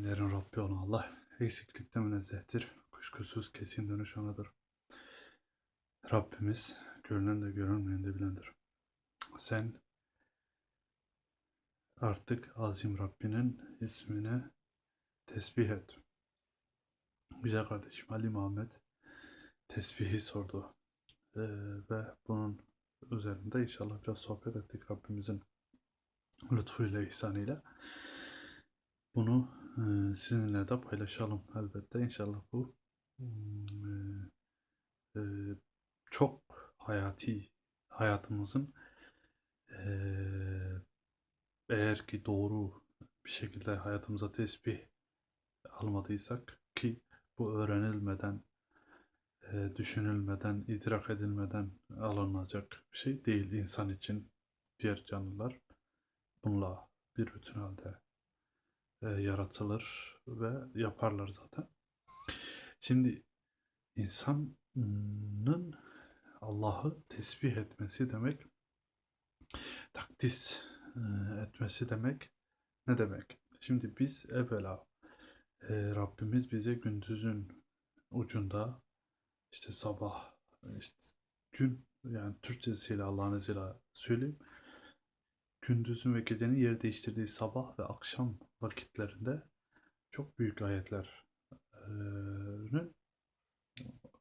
Alemlerin Rabbi olan Allah eksiklikte münezzehtir. Kuşkusuz kesin dönüş onadır. Rabbimiz görünen de görünmeyen de bilendir. Sen artık Azim Rabbinin ismini tesbih et. Güzel kardeşim Ali Muhammed tesbihi sordu. Ee, ve bunun üzerinde inşallah biraz sohbet ettik Rabbimizin lütfuyla, ihsanıyla. Bunu sizinle de paylaşalım elbette. İnşallah bu mm, e, e, çok hayati hayatımızın e, eğer ki doğru bir şekilde hayatımıza tesbih almadıysak ki bu öğrenilmeden, düşünülmeden, idrak edilmeden alınacak bir şey değil insan için. Diğer canlılar bununla bir bütün halde e, yaratılır ve yaparlar zaten. Şimdi insanın Allah'ı tesbih etmesi demek, takdis e, etmesi demek ne demek? Şimdi biz evvela e, Rabbimiz bize gündüzün ucunda işte sabah işte gün yani Türkçesiyle Allah'ın izniyle söyleyeyim gündüzün ve gecenin yer değiştirdiği sabah ve akşam vakitlerinde çok büyük ayetlerin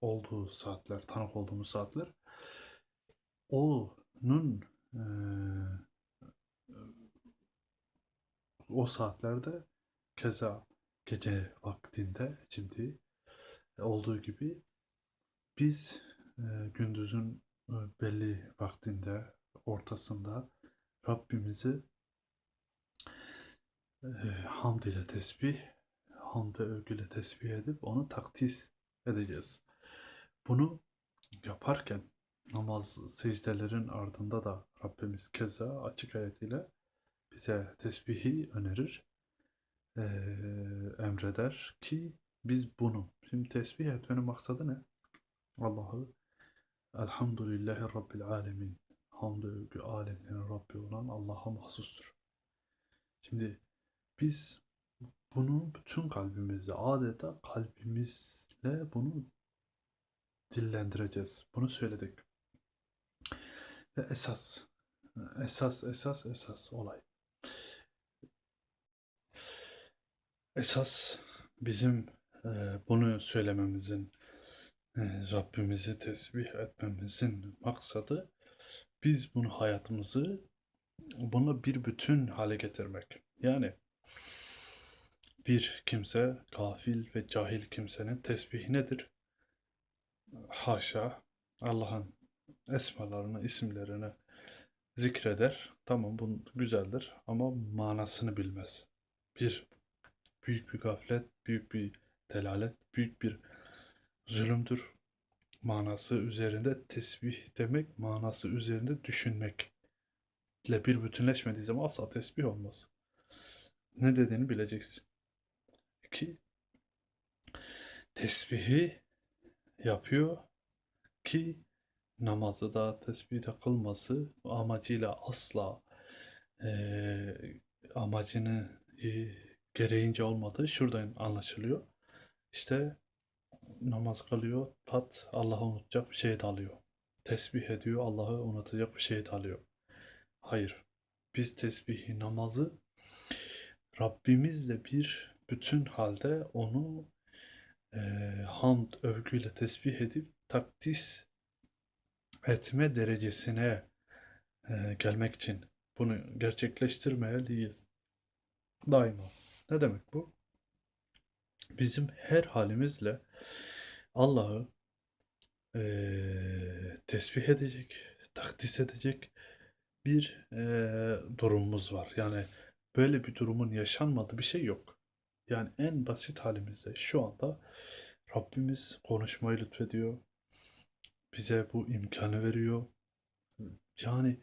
olduğu saatler, tanık olduğumuz saatler onun e, o saatlerde keza gece vaktinde şimdi olduğu gibi biz gündüzün belli vaktinde ortasında Rabbimizi e, hamd ile tesbih, hamd ve övgüyle tesbih edip onu takdis edeceğiz. Bunu yaparken namaz secdelerin ardında da Rabbimiz keza açık ayetiyle bize tesbihi önerir, e, emreder ki biz bunu, şimdi tesbih etmenin maksadı ne? Allah'ı Elhamdülillahi Rabbil Alemin hamd övgü alemlerin Rabbi olan Allah'a mahsustur. Şimdi biz bunu bütün kalbimizle, adeta kalbimizle bunu dillendireceğiz. Bunu söyledik. Ve esas, esas, esas, esas olay. Esas bizim e, bunu söylememizin, e, Rabbimizi tesbih etmemizin maksadı biz bunu hayatımızı bunu bir bütün hale getirmek. Yani bir kimse gafil ve cahil kimsenin tesbihi nedir? Haşa Allah'ın esmalarını, isimlerini zikreder. Tamam bu güzeldir ama manasını bilmez. Bir büyük bir gaflet, büyük bir delalet, büyük bir zulümdür manası üzerinde tesbih demek, manası üzerinde düşünmek ile bir bütünleşmediği zaman asla tesbih olmaz. Ne dediğini bileceksin. İki, tesbihi yapıyor ki namazı da tesbih de kılması amacıyla asla e, amacını e, gereğince olmadığı şuradan anlaşılıyor. İşte namaz kılıyor, pat Allah'ı unutacak bir şey de alıyor. Tesbih ediyor, Allah'ı unutacak bir şey de alıyor. Hayır. Biz tesbihi, namazı Rabbimizle bir bütün halde onu e, hamd, övgüyle tesbih edip takdis etme derecesine e, gelmek için bunu gerçekleştirmeliyiz. Daima. Ne demek bu? Bizim her halimizle Allah'ı eee, tesbih edecek, takdis edecek bir eee, durumumuz var. Yani böyle bir durumun yaşanmadığı bir şey yok. Yani en basit halimizde şu anda Rabbimiz konuşmayı lütfediyor. Bize bu imkanı veriyor. Yani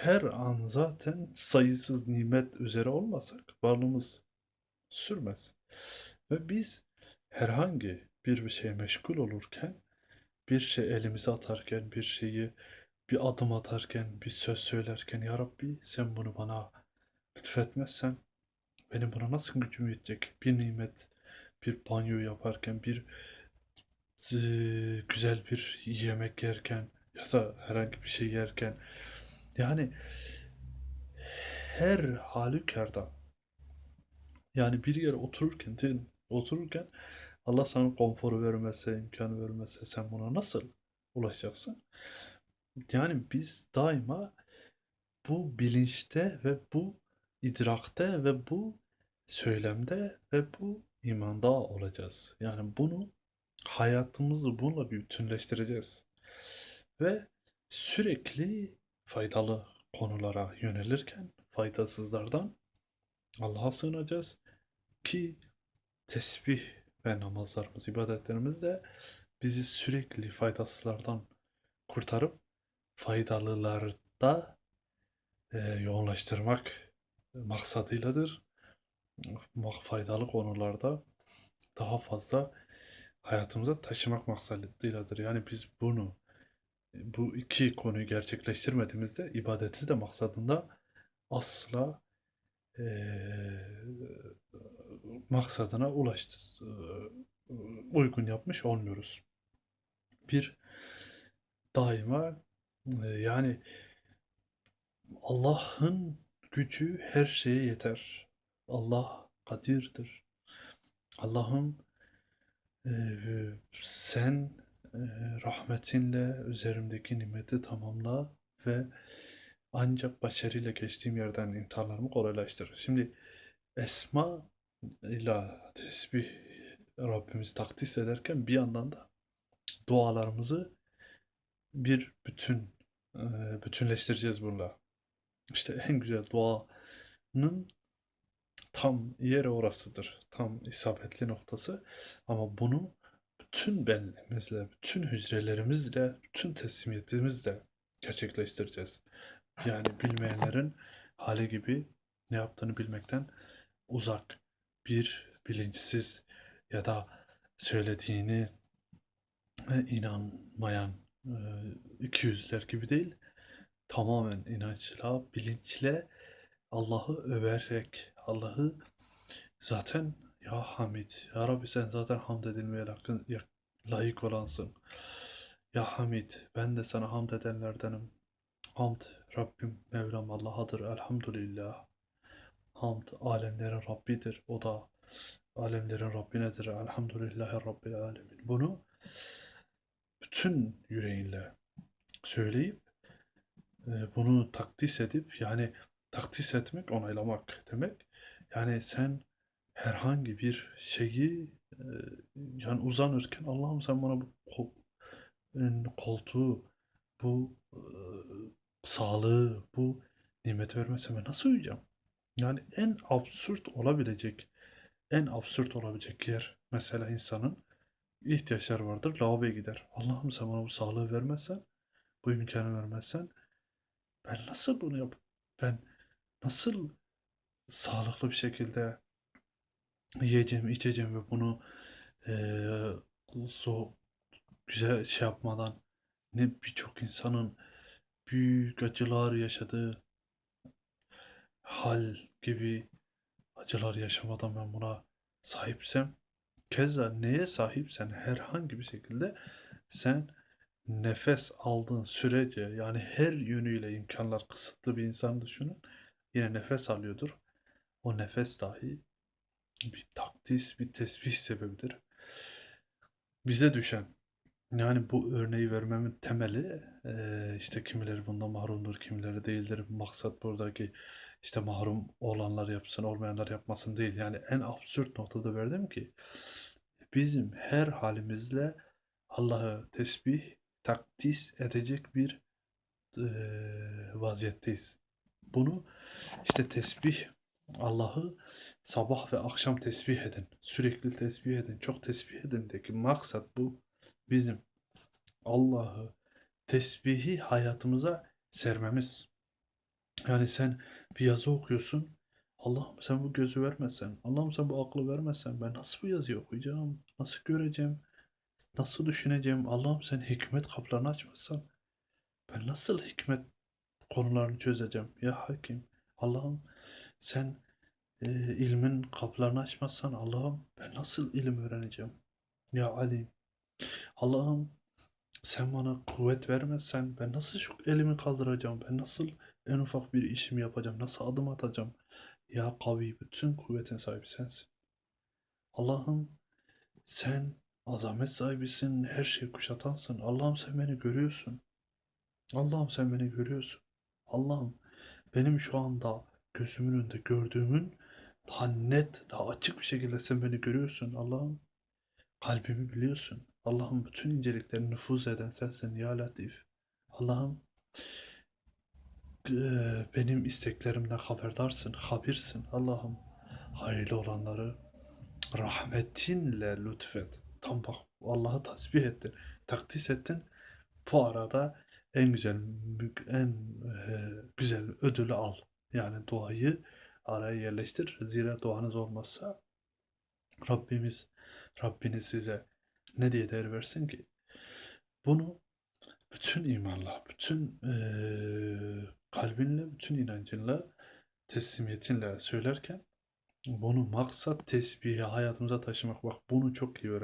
her an zaten sayısız nimet üzere olmasak varlığımız sürmez. Ve biz herhangi bir bir şeye meşgul olurken, bir şey elimize atarken, bir şeyi bir adım atarken, bir söz söylerken Ya Rabbi sen bunu bana lütfetmezsen Benim buna nasıl gücüm yetecek? Bir nimet, bir banyo yaparken, bir eee, güzel bir yemek yerken ya da herhangi bir şey yerken yani her halükarda yani bir yere otururken otururken Allah sana konforu vermezse, imkanı vermezse sen buna nasıl ulaşacaksın? Yani biz daima bu bilinçte ve bu idrakte ve bu söylemde ve bu imanda olacağız. Yani bunu hayatımızı bununla bütünleştireceğiz. Ve sürekli faydalı konulara yönelirken faydasızlardan Allah'a sığınacağız ki tesbih ve namazlarımız, ibadetlerimiz de bizi sürekli faydasızlardan kurtarıp faydalılarda e, yoğunlaştırmak maksadıyladır. Ma- Faydalı konularda daha fazla hayatımıza taşımak maksadıyladır. Yani biz bunu bu iki konuyu gerçekleştirmediğimizde ibadeti de maksadında asla eee, maksadına ulaştı, eee, uygun yapmış olmuyoruz. Bir daima eee, yani Allah'ın gücü her şeye yeter. Allah kadirdir. Allah'ım eee, sen eee, rahmetinle üzerimdeki nimeti tamamla ve ancak başarıyla geçtiğim yerden imtihanlarımı kolaylaştır. Şimdi esma ile tesbih Rabbimizi takdis ederken bir yandan da dualarımızı bir bütün eee, bütünleştireceğiz bununla. İşte en güzel duanın tam yeri orasıdır. Tam isabetli noktası. Ama bunu bütün benliğimizle, bütün hücrelerimizle, bütün teslimiyetimizle gerçekleştireceğiz. Yani bilmeyenlerin hali gibi ne yaptığını bilmekten uzak, bir bilinçsiz ya da söylediğini e, inanmayan e, iki yüzler gibi değil, tamamen inançla, bilinçle Allah'ı överek, Allah'ı zaten ya Hamid, ya Rabbi sen zaten hamd edilmeye layık, olansın. Ya Hamid, ben de sana hamd edenlerdenim. Hamd Rabbim, Mevlam Allah'adır. Elhamdülillah. Hamd alemlerin Rabbidir. O da alemlerin Rabbinedir. Elhamdülillahi Rabbil alemin. Bunu bütün yüreğinle söyleyip e, bunu takdis edip yani takdis etmek onaylamak demek. Yani sen herhangi bir şeyi e, yani uzanırken Allah'ım sen bana bu kol- koltuğu, bu e, sağlığı, bu nimeti vermezsen ben nasıl uyuyacağım? Yani en absürt olabilecek, en absürt olabilecek yer mesela insanın ihtiyaçları vardır. Lavaboya gider. Allah'ım sen bana bu sağlığı vermezsen, bu imkanı vermezsen ben nasıl bunu yap? Ben nasıl sağlıklı bir şekilde yiyeceğim, içeceğim ve bunu eee so güzel şey yapmadan ne birçok insanın büyük acılar yaşadığı hal gibi acılar yaşamadan ben buna sahipsem keza neye sahipsen herhangi bir şekilde sen nefes aldığın sürece yani her yönüyle imkanlar kısıtlı bir insan düşünün yine nefes alıyordur. O nefes dahi bir takdis, bir tesbih sebebidir. Bize düşen yani bu örneği vermemin temeli eee, işte kimileri bundan mahrumdur, kimileri değildir. Maksat buradaki işte mahrum olanlar yapsın, olmayanlar yapmasın değil. Yani en absürt noktada verdim ki bizim her halimizle Allah'ı tesbih, takdis edecek bir eee, vaziyetteyiz. Bunu işte tesbih Allah'ı sabah ve akşam tesbih edin. Sürekli tesbih edin. Çok tesbih edin. Deki maksat bu bizim Allah'ı tesbihi hayatımıza sermemiz. Yani sen bir yazı okuyorsun. Allah'ım sen bu gözü vermezsen, Allah'ım sen bu aklı vermezsen ben nasıl bu yazıyı okuyacağım? Nasıl göreceğim? Nasıl düşüneceğim? Allah'ım sen hikmet kapılarını açmazsan ben nasıl hikmet konularını çözeceğim? Ya Hakim, Allah'ım sen e, ilmin kapılarını açmazsan Allah'ım ben nasıl ilim öğreneceğim? Ya Ali, Allah'ım sen bana kuvvet vermezsen ben nasıl şu elimi kaldıracağım? Ben nasıl en ufak bir işimi yapacağım? Nasıl adım atacağım? Ya kavi bütün kuvvetin sahibi sensin. Allah'ım sen azamet sahibisin, her şeyi kuşatansın. Allah'ım sen beni görüyorsun. Allah'ım sen beni görüyorsun. Allah'ım benim şu anda gözümün önünde gördüğümün daha net, daha açık bir şekilde sen beni görüyorsun. Allah'ım kalbimi biliyorsun. Allah'ım bütün inceliklerini nüfuz eden sensin ya Latif. Allah'ım benim isteklerimden haberdarsın, habirsin. Allah'ım hayırlı olanları rahmetinle lütfet. Tam bak Allah'ı tasbih ettin, takdis ettin. Bu arada en güzel en güzel ödülü al. Yani duayı araya yerleştir. Zira duanız olmazsa Rabbimiz Rabbiniz size ne diye değer versin ki? Bunu bütün imanla, bütün eee, kalbinle, bütün inancınla, teslimiyetinle söylerken bunu maksat tesbihi hayatımıza taşımak. Bak bunu çok iyi öğren.